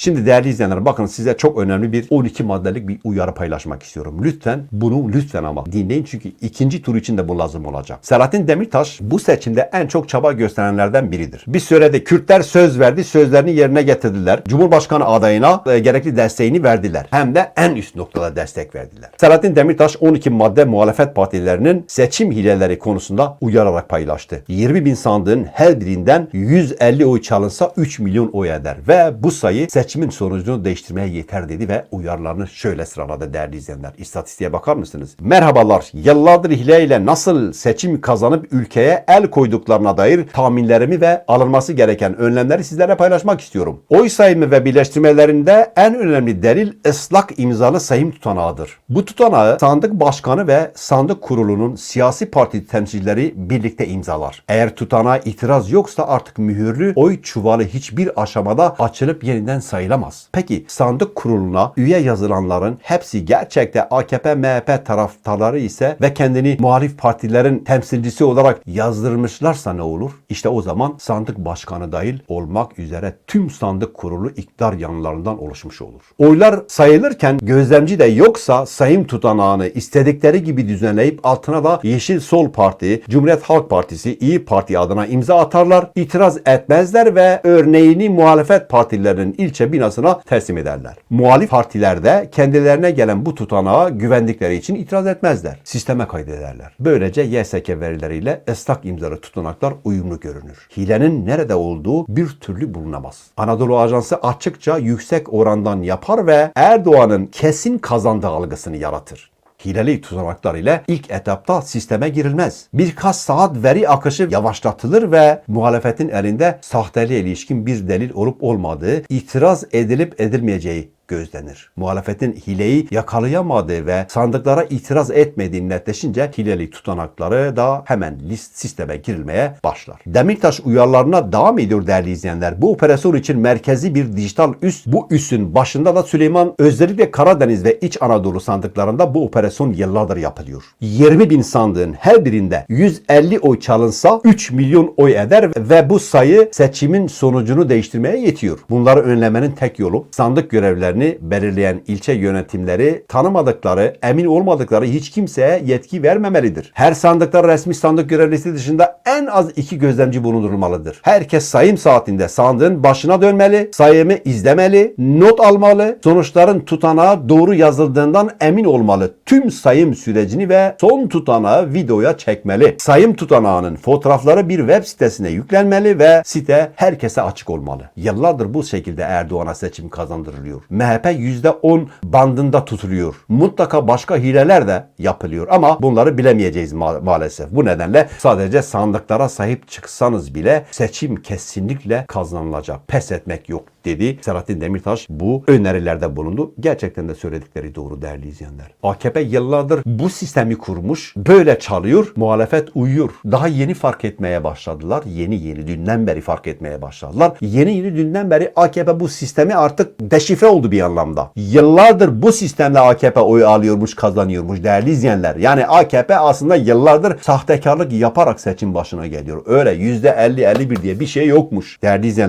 Şimdi değerli izleyenler bakın size çok önemli bir 12 maddelik bir uyarı paylaşmak istiyorum. Lütfen bunu lütfen ama dinleyin çünkü ikinci tur için de bu lazım olacak. Selahattin Demirtaş bu seçimde en çok çaba gösterenlerden biridir. Bir sürede Kürtler söz verdi, sözlerini yerine getirdiler. Cumhurbaşkanı adayına e, gerekli desteğini verdiler. Hem de en üst noktada destek verdiler. Selahattin Demirtaş 12 madde muhalefet partilerinin seçim hileleri konusunda uyararak paylaştı. 20 bin sandığın her birinden 150 oy çalınsa 3 milyon oy eder ve bu sayı seçimin sonucunu değiştirmeye yeter dedi ve uyarılarını şöyle sıraladı değerli izleyenler. İstatistiğe bakar mısınız? Merhabalar. Yıllardır hileyle nasıl seçim kazanıp ülkeye el koyduklarına dair tahminlerimi ve alınması gereken önlemleri sizlere paylaşmak istiyorum. Oy sayımı ve birleştirmelerinde en önemli delil ıslak imzalı sayım tutanağıdır. Bu tutanağı sandık başkanı ve sandık kurulunun siyasi parti temsilcileri birlikte imzalar. Eğer tutanağa itiraz yoksa artık mühürlü oy çuvalı hiçbir aşamada açılıp yeniden sayılamaz. Peki sandık kuruluna üye yazılanların hepsi gerçekte AKP MHP taraftarları ise ve kendini muhalif partilerin temsilcisi olarak yazdırmışlarsa ne olur? İşte o zaman sandık başkanı dahil olmak üzere tüm sandık kurulu iktidar yanlarından oluşmuş olur. Oylar sayılırken gözlemci de yoksa sayım tutanağını istedikleri gibi düzenleyip altına da Yeşil Sol Parti, Cumhuriyet Halk Partisi, İyi Parti adına imza atarlar, itiraz etmezler ve örneğini muhalefet partilerinin ilçe binasına teslim ederler. Muhalif partilerde kendilerine gelen bu tutanağa güvendikleri için itiraz etmezler. Sisteme kaydederler. Böylece YSK verileriyle ıslak imzalı tutanaklar uyumlu görünür. Hilenin nerede olduğu bir türlü bulunamaz. Anadolu Ajansı açıkça yüksek orandan yapar ve Erdoğan'ın kesin kazandığı algısını yaratır hileli tutanaklar ile ilk etapta sisteme girilmez. Birkaç saat veri akışı yavaşlatılır ve muhalefetin elinde sahteliğe ilişkin bir delil olup olmadığı, itiraz edilip edilmeyeceği gözlenir. Muhalefetin hileyi yakalayamadığı ve sandıklara itiraz etmediği netleşince hileli tutanakları da hemen list sisteme girilmeye başlar. Demirtaş uyarılarına devam ediyor değerli izleyenler. Bu operasyon için merkezi bir dijital üs. Bu üssün başında da Süleyman özellikle Karadeniz ve İç Anadolu sandıklarında bu operasyon yıllardır yapılıyor. 20 bin sandığın her birinde 150 oy çalınsa 3 milyon oy eder ve bu sayı seçimin sonucunu değiştirmeye yetiyor. Bunları önlemenin tek yolu sandık görevlerini belirleyen ilçe yönetimleri tanımadıkları, emin olmadıkları hiç kimseye yetki vermemelidir. Her sandıkta resmi sandık görevlisi dışında en az iki gözlemci bulundurulmalıdır. Herkes sayım saatinde sandığın başına dönmeli, sayımı izlemeli, not almalı, sonuçların tutanağı doğru yazıldığından emin olmalı. Tüm sayım sürecini ve son tutanağı videoya çekmeli. Sayım tutanağının fotoğrafları bir web sitesine yüklenmeli ve site herkese açık olmalı. Yıllardır bu şekilde Erdoğan'a seçim kazandırılıyor. MHP %10 bandında tutuluyor. Mutlaka başka hileler de yapılıyor ama bunları bilemeyeceğiz ma- maalesef. Bu nedenle sadece sandıklara sahip çıksanız bile seçim kesinlikle kazanılacak. Pes etmek yok dedi. Selahattin Demirtaş bu önerilerde bulundu. Gerçekten de söyledikleri doğru değerli izleyenler. AKP yıllardır bu sistemi kurmuş. Böyle çalıyor. Muhalefet uyuyor. Daha yeni fark etmeye başladılar. Yeni yeni dünden beri fark etmeye başladılar. Yeni yeni dünden beri AKP bu sistemi artık deşifre oldu bir anlamda. Yıllardır bu sistemle AKP oy alıyormuş, kazanıyormuş değerli izleyenler. Yani AKP aslında yıllardır sahtekarlık yaparak seçim başına geliyor. Öyle %50-51 diye bir şey yokmuş değerli izleyenler.